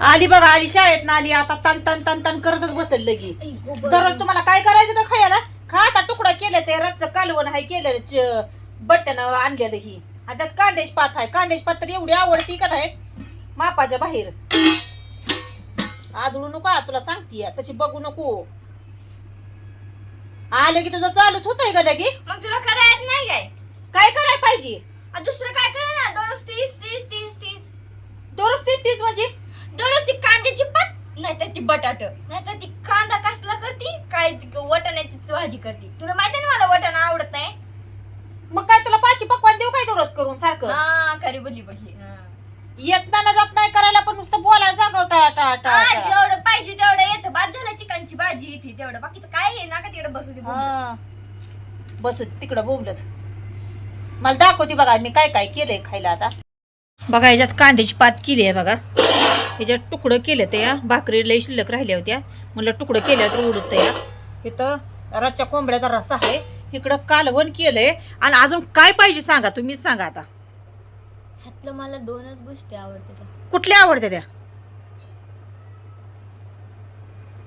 आली बघा आली शाळेत ना आली आता तन तन तन तन करतच बसेल लगी. दररोज तुम्हाला काय करायचं का खायला? खा आता तुकडा केलं ते रच्च कालवण हाय केलेलं बट्ट्यानं आणलेलं ही. आणि त्यात कांद्याची पात आहे कांद्याची पात तर एवढी आवडती का नाही? मापाच्या बाहेर. आदळू नको तुला सांगतीय तशी बघू नको. आलं की तुझं चालूच होतंय का लगी. मग तुला करायचं नाही काय? काय करायला पाहिजे? आ, दुसरं काय करा ना दोनच तीस तीस तीस तीस दररोज तीस तीस म्हणजे दोनच ती कांद्याची पात नाही तर ती बटाट. नाही तर ती कांदा कसला करती? काय ती वटाण्याची भाजी करती. तुला माहिती ना मला वटाणा आवडत नाही? मग काय तुला पाची पकवान देऊ काय दररोज करून सारखं? हा खरी बोलली बघी हा. येत ना जात नाही करायला पण नुसतं बोलायला सांगाव. जेवढं पाहिजे तेवढं येतं. बाद झालं चिकनची भाजी येते तेवढं. बाकीचं काय आहे? ना का तिकडे बसू दे. हा. बसू तिकडं बोंबलत. मला दाखवते बघा मी काय काय केलंय खायला आता. बघा ह्याच्यात कांद्याची पात केली आहे बघा. ह्याच्यात तुकडं केलं ते या भाकरी लई शिल्लक राहिल्या होत्या. म्हणलं तुकडं केल्या तर उडत या. इथं रच्च्या कोंबड्याचा रस्सा आहे. इकडं कालवण केलंय. आणि अजून काय पाहिजे सांगा तुम्हीच सांगा आता. ह्यातलं मला दोनच गोष्टी आवडतात कुठल्या आवडत्या त्या?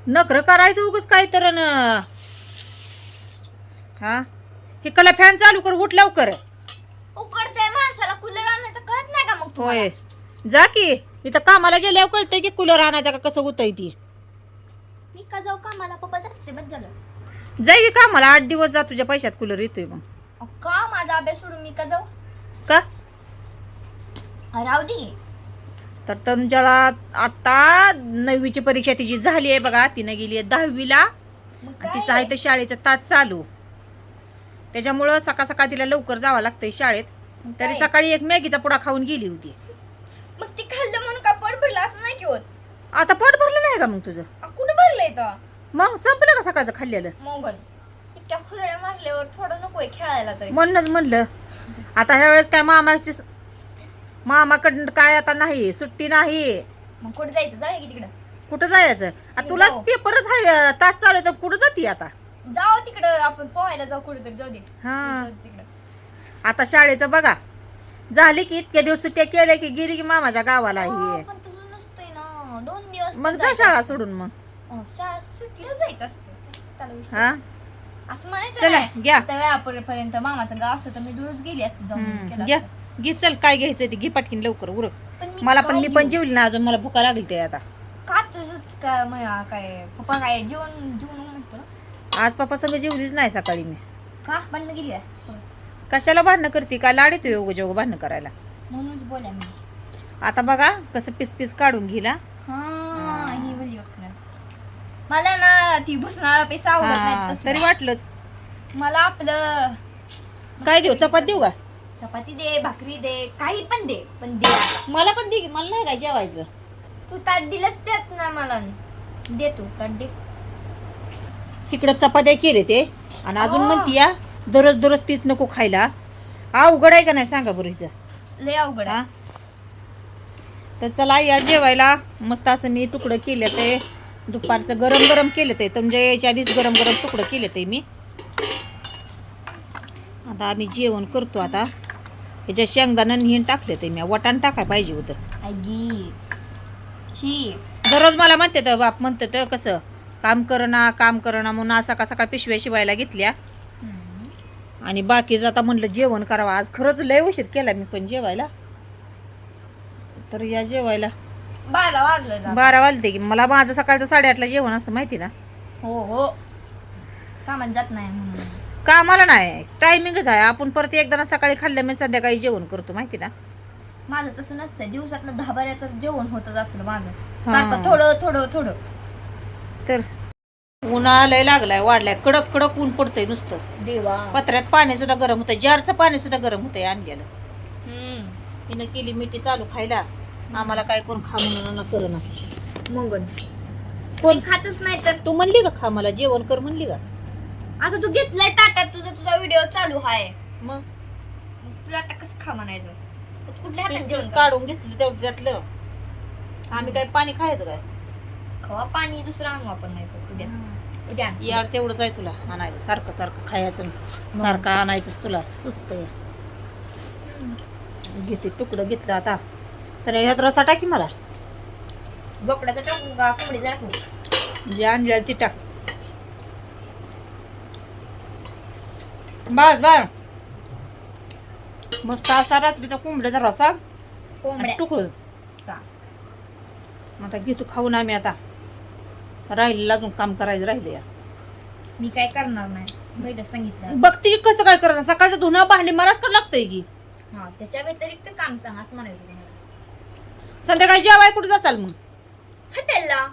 नखर करायचं उगच काय तर न हा? हे कला फॅन चालू कर उठ लवकर. उकडतंय माणसाला कूलर आणायचं कळत नाही का मग होय. जा की. इथं कामाला गेल्यावर कळतंय की कूलर आणायचा का कसं होतंय ती. मी का जाऊ का मला पप्पा जाते बस झालं जाय की कामाला आठ दिवस जा तुझ्या पैशात कूलर येतोय मग. अहो, का माझा अभ्यास सोडून मी का जाऊ? का? अहो, राहू दे. तर तनुजाला आता नववीची परीक्षा तिची झाली आहे बघा तिनं गेली आहे दहावीला. मग आणि तिचं आहे तर शाळेचं तास चालू. त्याच्यामुळं सकाळ सकाळ तिला लवकर जावं लागतंय शाळेत. मग तरी काय? सकाळी एक मॅगीचा पुडा खाऊन गेली होती मग ती खाल्लं म्हणून का पोट भरलं असं नाही की होत आता पोट भरलं नाही का मग तुझं? कुठं भरलंय तर मग संपलं का सकाळचं खाल्लेलं? मोगल इतक्या खुदड्या मारल्यावर थोडं नकोय खेळायला तरी. म्हणूनच म्हणलं. आता ह्या वेळेस काय मामाची मामाकडं काय आता नाही सुट्टी नाही. मग कुठे जायचं? जाऊया की तिकडं. कुठं जायचं? आता तुलाच जाऊ. पेपरच आहे तास चालू आहे तर कुठं जाते आता? जाऊ तिकडं आपण पोहायला जाऊ कुठे तरी जाऊ दे. हा. जाऊ तिकडं. आता शाळेचं बघा. झाली की इतक्या दिवस सुट्ट्या केल्या की गेली की मामाच्या गावाला हा, ही. पण तसं दोन दिवस मग जा शाळा. सोडून मग अहो, शाळा सुटल्यावर जायचं असतं त्याला विषय. हा असं म्हणायचं चला, नाही. घ्या. आता वेळापर्यंत मामाचं गाव असतं तर मी दूरच गेली असते जाऊन हम्म, केलं घ्या असतं. घे चल काय घ्यायचं ते घे पटकीन लवकर उरक पण मी मला पण काय मी पण घेऊ? जेवली ना अजून मला भुका लागली ते आता का तुझं काय मग काय पप्पा काय जेवण जेवण म्हणतो ना आज पप्पा सगळं जेवलीच नाही सकाळी मी का भांडणं गेली आहे? कशाला भांडणं करते काय लाड येतो योग जेवग भांडणं करायला म्हणूनच बोल्या मी आता बघा कसं पीस पीस काढून घेला हा ही. बोलली बघ मला ना ती भुसणारा पैसा आवडत हा, तरी वाटलंच. मला आपलं काय देऊ? चपात देऊ का? चपाती दे भाकरी दे काही पण दे पण दे. आता. मला पण दे की, मला नाही काय जेवायचं. तू ताट दिलंच देत ना मला. दे तू ताट दे. तिकडं चपात्या केले ते आणि अजून. म्हणती या दररोज दररोज तीच नको खायला. अवघड आहे का नाही सांगा बरं हिचं. लय अवघड आहे. तर चला या जेवायला. मस्त असं मी तुकडं केलं ते. दुपारचं गरम गरम केलं ते. तुमच्या यायच्या आधीच गरम गरम तुकडं केलं ते मी. आता आम्ही जेवण करतो आता. ह्याच्या शेंगदाणा हिन टाकले ते मी. वटाण टाकाय पाहिजे होतं. आगी. छी. दररोज मला म्हणते तर बाप म्हणते तर कसं? काम करणा काम करणा म्हणून आज सकाळ सकाळ पिशव्या शिवायला घेतल्या. आणि बाकीचं आता म्हणलं जेवण करावं. आज खरंच लय उशीर केला मी पण जेवायला. तर या जेवायला. बारा वाजलं ना. बारा वाजते की. मला माझं सकाळचं साडेआठला जेवण असतं माहिती ना? हो हो. कामात जात नाही म्हणून. कामाला नाही. टायमिंगच आहे. आपण परत एकदा ना सकाळी खाल्लं मी संध्याकाळी जेवण करतो माहिती ना? माझं तसं नसतं दिवसातनं दहा बारा तर जेवण होतच असलं माझं. सारखं थोडं थोडं थोडं. तर उन्हा लय लागलाय वाढलाय. कडक कडक ऊन पडतंय नुसतं. देवा. पत्र्यात पाणी सुद्धा गरम होतंय. जारचं पाणी सुद्धा गरम होतंय आणलेलं. हम्म. हिनं केली मिठी चालू खायला. आम्हाला काय कोण खा म्हणून करणं मग कोण खातच नाही तर तू म्हणली का खा मला? जेवण कर म्हणली का? आता तू घेतलाय ताटात तुझा तुझा व्हिडिओ चालू आहे मग? तुला आता कसं खा म्हणायचं? तू कुठल्या पीस हातात पीस जेवण कर? काढून घेतली तेवढं त्यातलं. आम्ही काय पाणी खायचं काय? खवा पाणी दुसरं आणू आपण नाही तर. उद्या. उद्या आण. यार तेवढंच आहे तुला. आणायचं सारखं सारखं खायचं. सारखं आणायचंच तुला. सुस्त आहे. घेते तुकडं घेतलं आता. तर ह्यात रसा टाकी मला. बोकड्याचं टाकू का? कोंबडीचं टाकू जे आणले ती टाक. बस बस. मस्त असा रात्रीचा कोंबड्याचा रसा. कोंबड्या. टुकळ चा. आता घेतो खाऊन आम्ही आता. राहिलेलं अजून काम करायचं राहिले या मी काय करणार नाही. पहिलं सांगितलं. बघते की कसं काय करणार. सकाळचं धुणं भांडी मलाच कर लागतंय की. हा त्याच्या व्यतिरिक्त काम सांग असं म्हणायचं संध्याकाळी जेवाय कुठे जाचाल मग? हॉटेलला.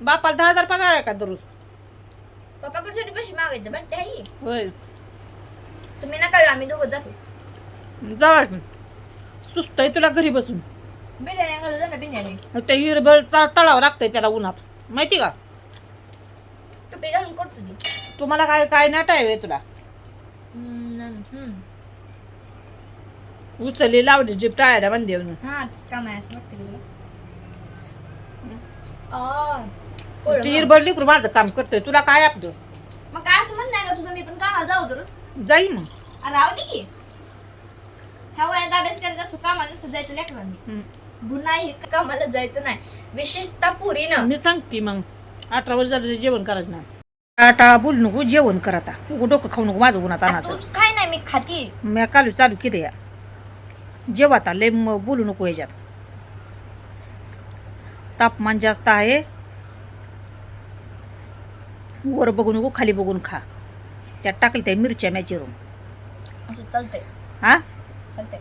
बापाला दहा हजार पगार आहे का दररोज? पप्पाकडे थोडी पैसे मागायचं बंटे आहे होय. तुम्ही नका येऊ, आम्ही दोघं जातो जावा सुस्त आहे तुला घरी बसून. बिर्याणी घालू जा ना बिर्याणी. ते हिरबळ तळावं लागतंय त्याला उन्हात. माहिती का? टोपी घालून करतो ती तुम्हाला काय काय नाट आहे तुला? हम्म, हम्म. उचलली लावली जीप टाळायला म्हणजे म्हणून हा तेच काम आहे असं वाटतं ती मग. हिरबळ लिकरू माझं काम करतोय तुला काय आपलं? मग काय असं म्हणणं आहे का तुझं? मी पण कामाला जाऊ तर जाईल मग. अरे राहू दे की. ह्या वयात अभ्यास करत असतो कामाला नसतं जायचं लेकरांनी हम्म. नाही कामाला जायचं नाही. विशेषतः पुरीनं. मी सांगते मग अठरा वर्ष झालं जेवण करायचं नाही. टाळा बोलू नको जेवण कर आता. उगं डोकं खाऊ नको माझं उन्हात तू आणायचं काय नाही मी खाती. मी कालू चालू केलं या जेव आता लय बोलू नको याच्यात तापमान जास्त आहे. वर बघू नको खाली बघून खा. त्यात टाकलं त्या मिरच्या मॅ चिरून चालतंय. हा? चालतंय.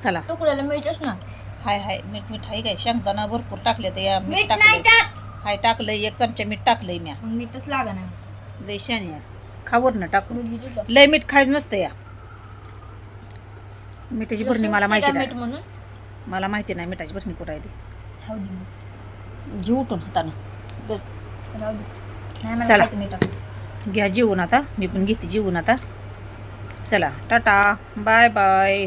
चला. तुकड्याला मीठच ना. हाय हाय. मीठ मीठ आहे काय? शेंगदाणा भरपूर टाकले तर या मीठ मीठ नाही त्यात हाय टाकलंय. एक चमचा मीठ टाकलंय म्या. मग मीठच लागा नाही लय शानी आहे. खावर ना टाकून. लय मीठ खायचं नसतं या. मिठाची भरणी मला माहिती मीठ नाही. म्हणून. मला माहिती नाही मिठाची भरणी कुठं आहे ती. राहू दे मग. घेऊ उठून हातानं. बघ. राहू दे. नाही मला चला. खायचं मीठ घ्या जेवून आता. मी पण घेते जेवून आता. चला टाटा. Bye bye.